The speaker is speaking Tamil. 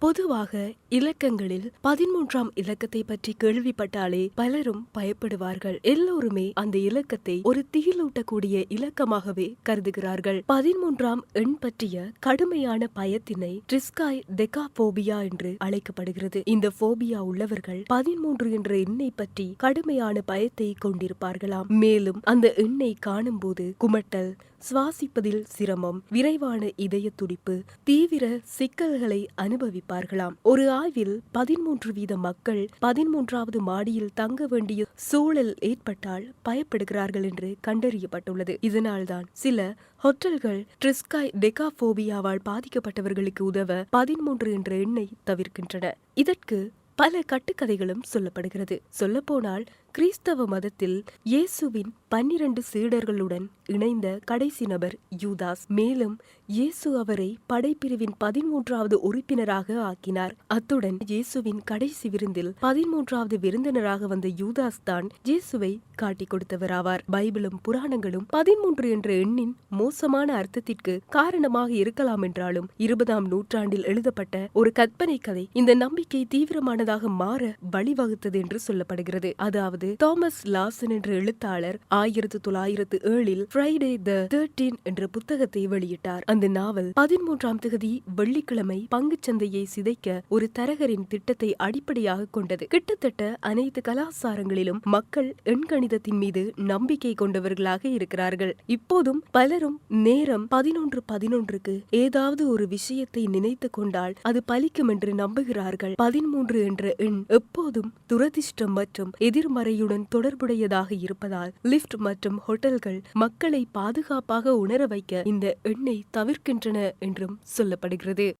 பொதுவாக இலக்கங்களில் பதிமூன்றாம் இலக்கத்தை பற்றி கேள்விப்பட்டாலே பலரும் பயப்படுவார்கள். எல்லோருமே அந்த இலக்கத்தை ஒரு திகிலூட்டக்கூடிய இலக்கமாகவே கருதுகிறார்கள். பதிமூன்றாம் எண் பற்றிய கடுமையான பயத்தினை ட்ரிஸ்காய் டெகாபோபியா என்று அழைக்கப்படுகிறது. இந்த போபியா உள்ளவர்கள் பதிமூன்று என்ற எண்ணை பற்றி கடுமையான பயத்தை கொண்டிருப்பார்களாம். மேலும் அந்த எண்ணை காணும்போது குமட்டல் சுவாசிப்பதில் சிரமம் விரைவான இதய துடிப்பு தீவிர சிக்கல்களை அனுபவிப்பார்களாம். ஒரு ஆய்வில் பதிமூன்று வீத மக்கள் பதிமூன்றாவது மாடியில் தங்க வேண்டிய சூழல் ஏற்பட்டால் பயப்படுகிறார்கள் என்று கண்டறியப்பட்டுள்ளது. இதனால்தான் சில ஹோட்டல்கள் ட்ரிஸ்காய் டெகாபோபியாவால் பாதிக்கப்பட்டவர்களுக்கு உதவ பதிமூன்று என்ற எண்ணை தவிர்க்கின்றன. இதற்கு பல கட்டுக்கதைகளும் சொல்லப்படுகிறது. சொல்லப்போனால் கிறிஸ்தவ மதத்தில் இயேசுவின் பன்னிரண்டு சீடர்களுடன் இணைந்த கடைசி நபர் யூதாஸ். மேலும் இயேசு அவரை படைப்பிரிவின் பதிமூன்றாவது உறுப்பினராக ஆக்கினார். அத்துடன் இயேசுவின் கடைசி விருந்தில் பதிமூன்றாவது விருந்தினராக வந்த யூதாஸ் தான் இயேசுவை காட்டிக் கொடுத்தவராவார். பைபிளும் புராணங்களும் பதிமூன்று என்ற எண்ணின் மோசமான அர்த்தத்திற்கு காரணமாக இருக்கலாம் என்றாலும் இருபதாம் நூற்றாண்டில் எழுதப்பட்ட ஒரு கற்பனை கதை இந்த நம்பிக்கை தீவிரமானதாக மாற வழிவகுத்தது என்று சொல்லப்படுகிறது. அதாவது தாமஸ் லாசன் என்ற எழுத்தாளர் ஆயிரத்தி தொள்ளாயிரத்து ஏழில் ஃப்ரைடே த தேர்டீன் என்ற புத்தகத்தை வெளியிட்டார். அந்த நாவல் பதிமூன்றாம் தேதி வெள்ளிக்கிழமை பங்குச்சந்தையை சிதைக்க ஒரு தரகரின் திட்டத்தை அடிப்படையாக கொண்டது. கிட்டத்தட்ட அனைத்து கலாசாரங்களிலும் மக்கள் எண்கணிதத்தின் மீது நம்பிக்கை கொண்டவர்களாக இருக்கிறார்கள். இப்போதும் பலரும் நேரம் பதினொன்று பதினொன்றுக்கு ஏதாவது ஒரு விஷயத்தை நினைத்து கொண்டால் அது பலிக்கும் என்று நம்புகிறார்கள். பதிமூன்று என்று எண் எப்போதும் துரதிர்ஷ்டம் மற்றும் எதிர்மறையுடன் தொடர்புடையதாக இருப்பதால் லிஃப்ட் மற்றும் ஹோட்டல்கள் மக்களை பாதுகாப்பாக உணர வைக்க இந்த எண்ணை தவிர்க்கின்றன என்றும் சொல்லப்படுகிறது.